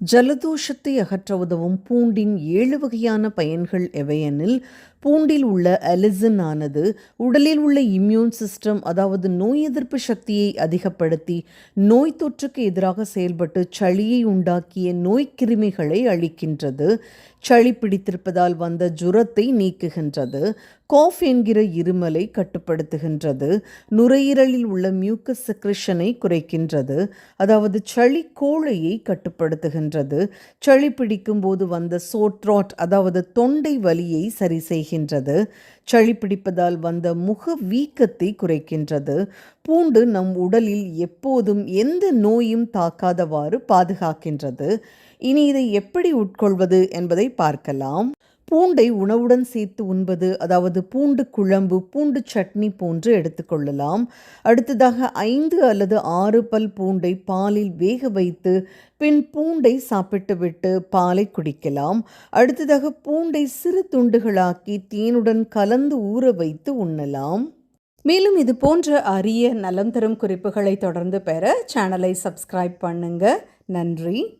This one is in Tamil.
ஜலதோஷத்தை அகற்ற உதவும் பூண்டின் ஏழு வகையான பயன்கள் எவையெனில் பூண்டில் உள்ள அலிசன் ஆனது உடலில் உள்ள இம்யூன் சிஸ்டம் அதாவது நோய் எதிர்ப்பு சக்தியை அதிகப்படுத்தி நோய் தொற்றுக்கு எதிராக செயல்பட்டு சளியை உண்டாக்கிய நோய்க்கிருமிகளை அழிக்கின்றது. சளி பிடித்திருப்பதால் வந்த ஜுரத்தை நீக்குகின்றது. காஃப் என்கிற இருமலை கட்டுப்படுத்துகின்றது. நுரையீரலில் உள்ள மியூக்கஸ் செக்ரிஷனை குறைக்கின்றது. அதாவது சளி கோழையை கட்டுப்படுத்துகின்றது. சளி பிடிக்கும் போது வந்த சோட்ராட் அதாவது தொண்டை வலியை சரி செய்கின்றது. சளி பிடிப்பதால் வந்த முக வீக்கத்தை குறைக்கின்றது. பூண்டு நம் உடலில் எப்போதும் எந்த நோயும் தாக்காதவாறு பாதுகாக்கின்றது. இனி இதை எப்படி உட்கொள்வது என்பதை பார்க்கலாம். பூண்டை உணவுடன் சேர்த்து உண்பது அதாவது பூண்டு குழம்பு பூண்டு சட்னி போன்று எடுத்துக்கொள்ளலாம் அடுத்ததாக ஐந்து அல்லது ஆறு பல் பூண்டை பாலில் வேக வைத்து பின் பூண்டை சாப்பிட்டுவிட்டு பாலை குடிக்கலாம். அடுத்ததாக பூண்டை சிறு துண்டுகளாக்கி தேனுடன் கலந்து ஊற வைத்து உண்ணலாம். மேலும் இது போன்ற அரிய நலம் தரும் குறிப்புகளை தொடர்ந்து பெற சேனலை சப்ஸ்கிரைப் பண்ணுங்க. நன்றி.